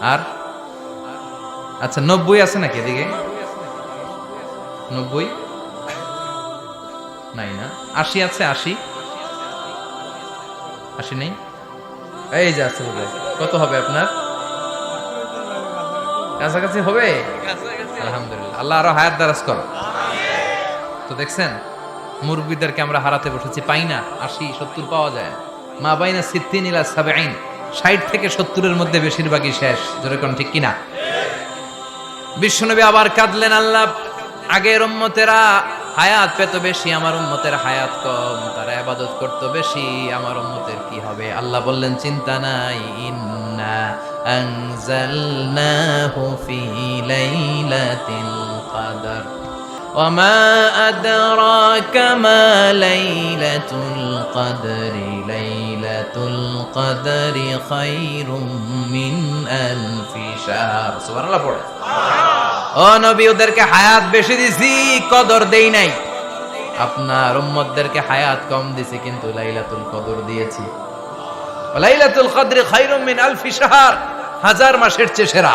আর? আচ্ছা নব্বই আছে নাকি এদিকে? নব্বই? নাই না। আশি আছে, আশি। আশি নেই? এই যে আছে। কত হবে আপনার? কাছাকাছি হবে? আলহামদুলিল্লাহ। আল্লাহ আরও হায়াত দারাজ করো। তো দেখছেন, মুরব্বীদেরকে আমরা হারাতে বসেছি। পাই না আশি, সত্তর পাওয়া যায়। মা বাইনা সিদ্দিন ইলা সাবেইন ষাট থেকে সত্তরের মধ্যে বেশিরভাগই শেষ। যেরকম ঠিক কিনা? বিশ্বনবী আবার কাঁদলেন, আল্লাহ, আগের উম্মতেরা হায়াত পেত বেশি, আমার উম্মতের হায়াত কম, তারা আবাদত করত বেশি, আমার উম্মতের কি হবে? আল্লাহ বললেন, চিন্তা নাই, ইন্না আনজালনাহু ফি লাইলাতিল কদর। ওয়া মা আদরাকা মা লাইলাতুল কদর। লাইলাতুল কদরি খায়রুম মিন আলফি শাহর সুবহানাল্লাহ পড়ে। ও নবী ওদেরকে হায়াত বেশি দিছি কদর দেই নাই। আপনার উম্মতদেরকে হায়াত কম দিছি কিন্তু লাইলাতুল কদর দিয়েছি। লাইলাতুল কদরি খায়রুম মিন আলফি শাহর হাজার মাসের চেয়ে সেরা।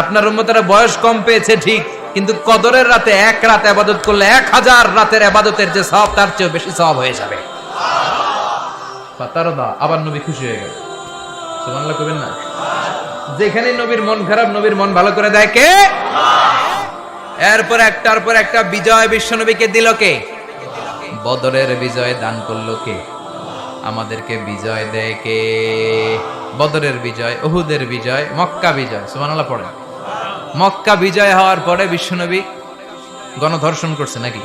আপনার উম্মতেরা বয়স কম পেয়েছে ঠিক কিন্তু কদরের রাতে এক রাত আবাদত করলে এক হাজার রাতের আবাদতের যে সব তার চেয়েও বেশি সব হয়ে যাবে। আবার নবী খুশি হয়ে গেল। সুবহানাল্লাহ না? যেখানে নবীর মন খারাপ, নবীর মন ভালো করে দেয় কে? এরপর একটার পর একটা বিজয় বিশ্ব নবীকে দিল কে? বদরের বিজয় দান করল কে? আমাদেরকে বিজয় দেয় কে? বদরের বিজয় ওহুদের বিজয়, মক্কা বিজয়। সুবহানাল্লাহ পড়ে মক্কা বিজয় হওয়ার পরে বিশ্বনবী গণধর্ষণ করছে নাকি?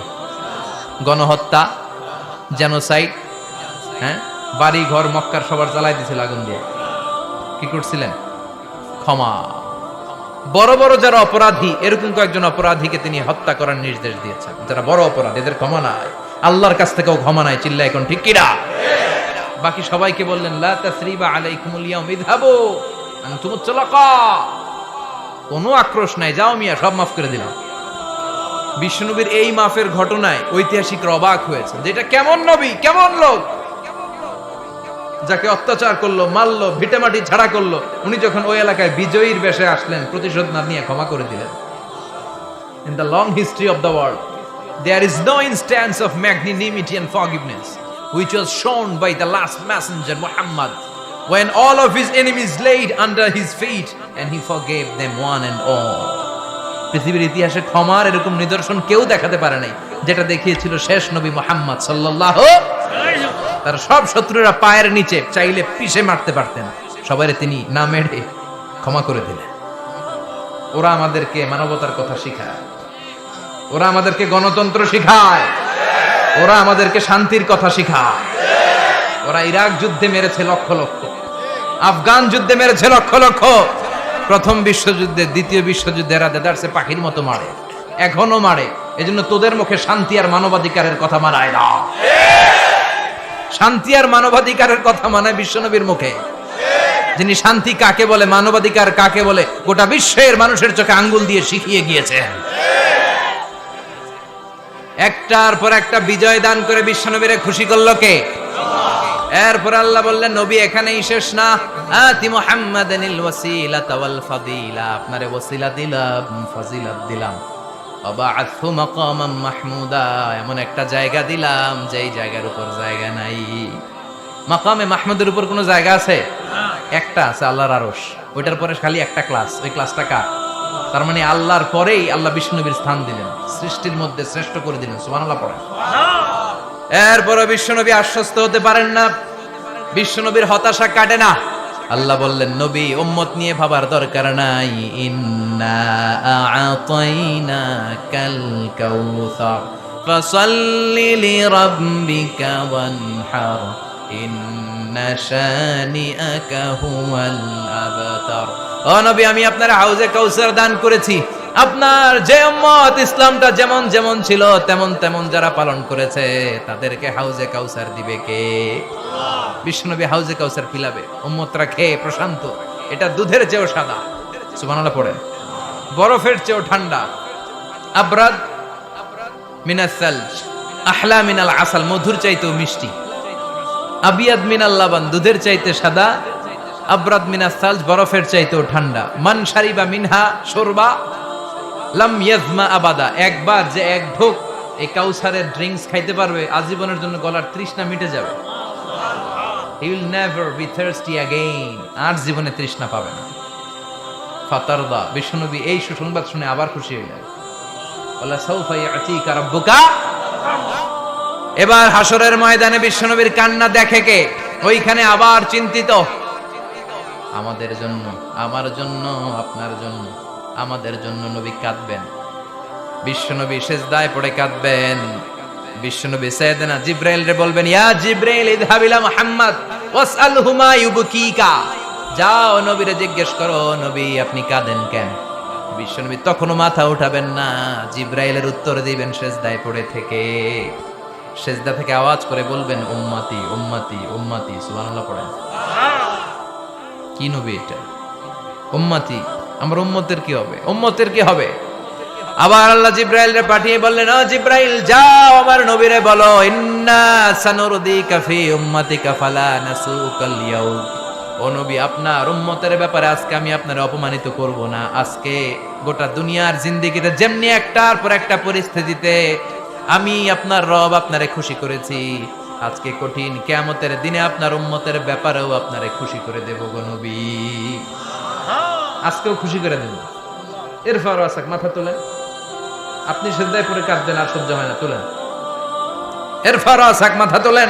গণহত্যা, জেনোসাইড হ্যাঁ? বাড়ি ঘর মক্কার সবার জ্বালাই দিছিল আগুন দিয়ে। কি করছিলেন? ক্ষমা। বড় বড় যারা অপরাধী, এরকম কয়েকজন অপরাধীকে তিনি হত্যা করার নির্দেশ দিয়েছেন। যারা বড় অপরাধ, এদের ক্ষমা নাই। আল্লাহর কাছ থেকেও ক্ষমা নাই চিল্লা এখন ঠিক কিনা? বাকি সবাইকে বললেন, লা কোনো আক্রোশ নাই। যাও মিয়া, সব মাফ করে দিলাম। বিষ্ণুনবীর এই মাফের ঘটনায় ঐতিহাসিকরা অবাক হয়েছে যেটা কেমন নবী, কেমন লোক? যাকে অত্যাচার করল, মারলো, ভিটেমাটি ছাড়া করল, উনি যখন ওই এলাকায় বিজয়ীর বেশে আসলেন, প্রতিশোধ না নিয়ে ক্ষমা করে দিলেন। In the long history of the world there is no instance of magnanimity and forgiveness which was shown by the last messenger, Muhammad, when all of his enemies laid under his feet and he forgave them one and all. পৃথিবীর ইতিহাসে ক্ষমার এরকম নিদর্শন কেউ দেখাতে পারে নাই, যেটা দেখিয়েছিল শেষ নবী মোহাম্মদ সাল্লাল্লাহু তার সব শত্রুরা পায়ের নিচে চাইলে পিষে মারতে পারতেন। সবাই তিনি না মেরে ক্ষমা করে দিলেন। ওরা আমাদেরকে মানবতার কথা শিখায়। ওরা আমাদেরকে গণতন্ত্র শিখায়। ওরা আমাদেরকে শান্তির কথা শিখায়। ওরা ইরাক যুদ্ধে মেরেছে লক্ষ লক্ষ। আফগান যুদ্ধে মেরেছে লক্ষ লক্ষ। প্রথম বিশ্বযুদ্ধে, দ্বিতীয় যুদ্ধে এরা দেদারসে পাখির মতো মারে। এখনও মারে। এজন্য তোদের মুখে শান্তি আর মানবাধিকারের কথা মানায় না। শান্তি আর মানবাধিকারের কথা মানায় বিশ্বনবীর মুখে। যিনি শান্তি কাকে বলে, মানবাধিকার কাকে বলে, গোটা বিশ্বের মানুষের চোখে আঙ্গুল দিয়ে শিখিয়ে গিয়েছেন। একটার পর একটা বিজয় দান করে বিশ্বনবীরে খুশি করল কে? এরপর আল্লাহ বললেন, নবী, এখানেই শেষ না। আতি মুহাম্মাদানিল ওয়াসিলাতা ওয়াল ফাদিলা। আপনারে ওয়াসিলা দিলাম, ফাজিলাত দিলাম। মাহমুদা, এমন একটা জায়গা দিলাম যেই জায়গার উপর জায়গা নাই। মাকামে মাহমুদের উপর কোনো জায়গা আছে? একটা আছে আল্লাহর আরশ। ওইটার পরে খালি একটা ক্লাস। ওই ক্লাসটা কার? তার মানে আল্লাহর পরেই আল্লাহ বিষ্ণুনবীর স্থান দিলেন। সৃষ্টির মধ্যে শ্রেষ্ঠ করে দিলেন। সুবহানাল্লাহ পড়েন। এরপরে বিশ্বনবী আশ্বস্ত হতে পারেন না। বিশ্বনবীর হতাশা কাটে না। আল্লাহ বললেন, নবী, উম্মত নিয়ে ভাবার দরকার নাই। ইন্না কাল নবী, আমি আপনার হাউজে কাউসার দান করেছি। আপনার যে উম্মত ইসলামটা যেমন যেমন ছিল, তেমন তেমন যারা পালন করেছে, তাদেরকে হাউজে কাউসার দিবে কে? বিষ্ণুনবী হাউজে কাউসার পিলাবে। উম্মতরা খেয়ে প্রশান্ত। এটা দুধের চেয়েও সাদা। সুবহানাল্লাহ পড়েন। বরফের চেয়েও ঠান্ডা। আবরাদ মিনাস সালজ আহলা মিনাল আসাল, মধুর চাইতেও মিষ্টি। আবিয়াদ মিনাল লাবান, দুধের চাইতে সাদা। আবরাদ মিনা সালজ বরফের চাইতেও ঠান্ডা। মান শারিবা মিনহা, শোরবা। লাম ইয়াজমা আবাদা, একবার যে এক ঢোক এই কাউসারের ড্রিঙ্কস খাইতে পারবে, আজীবনের জন্য গলার তৃষ্ণা মিটে যাবে। হি উইল নেভার বি আর জীবনে তৃষ্ণা পাবে না। ফাতারদা এই সুসংবাদ শুনে আবার খুশি হইলেন। বলা সৌফা ইয়াতিকা রাব্বুকা? এবার হাসরের ময়দানে বিশ্বনবীর কান্না দেখে কে? ওইখানে আবার চিন্তিত। আমাদের জন্য, আমার জন্য, আপনার জন্য। আমাদের জন্য নবী কাঁদবেন। বিশ্বনবী শেষ সেজদায় পড়ে কাঁদবেন। বিশ্বনবী সাইয়েদনা জিব্রাইল রে বলবেন ইয়া জিব্রাইল ইযহাবিলা মুহাম্মদ ওয়াসআলহু মা ইউবকিকা। যাও নবীরে জিজ্ঞেস করো নবী আপনি কাঁদেন কেন? বিশ্বনবী তখনও মাথা উঠাবেন না। জিব্রাইলের উত্তর দিবেন সেজদায় পড়ে থেকে। সেজদা থেকে আওয়াজ করে বলবেন উম্মাতি উম্মাতি উম্মাতি। সুবহানাল্লাহ পড়েন। কি নবী এটা? উম্মাতি আমার উম্মতের কি হবে? উম্মতের কি হবে? আবার আল্লাহ জিব্রাইল রে পাঠিয়ে বললেন, ও জিব্রাইল, যাও আমার নবীরে বলো, ইন্না সানুরদিকা ফি উম্মাতিকা ফালা নাসুকাল ইয়াউম। ও নবী, আপনার উম্মতের ব্যাপারে আজকে আমি আপনার অপমানিত করব না। আজকে গোটা দুনিয়ার জিন্দেগিতে যেমনি একটার পর একটা পরিস্থিতিতে আমি আপনার রব আপনারে খুশি করেছি। আজকে কঠিন কেয়ামতের দিনে আপনার উম্মতের ব্যাপারেও আপনারে খুশি করে দেব গো নবী। আজকেও খুশি করে দেব। এরপর আসাক মাথা তোলেন। আপনি সেদায় পরে কাঁদবেন আর সহ্য হয় না, তোলেন। এরপর আসাক মাথা তোলেন।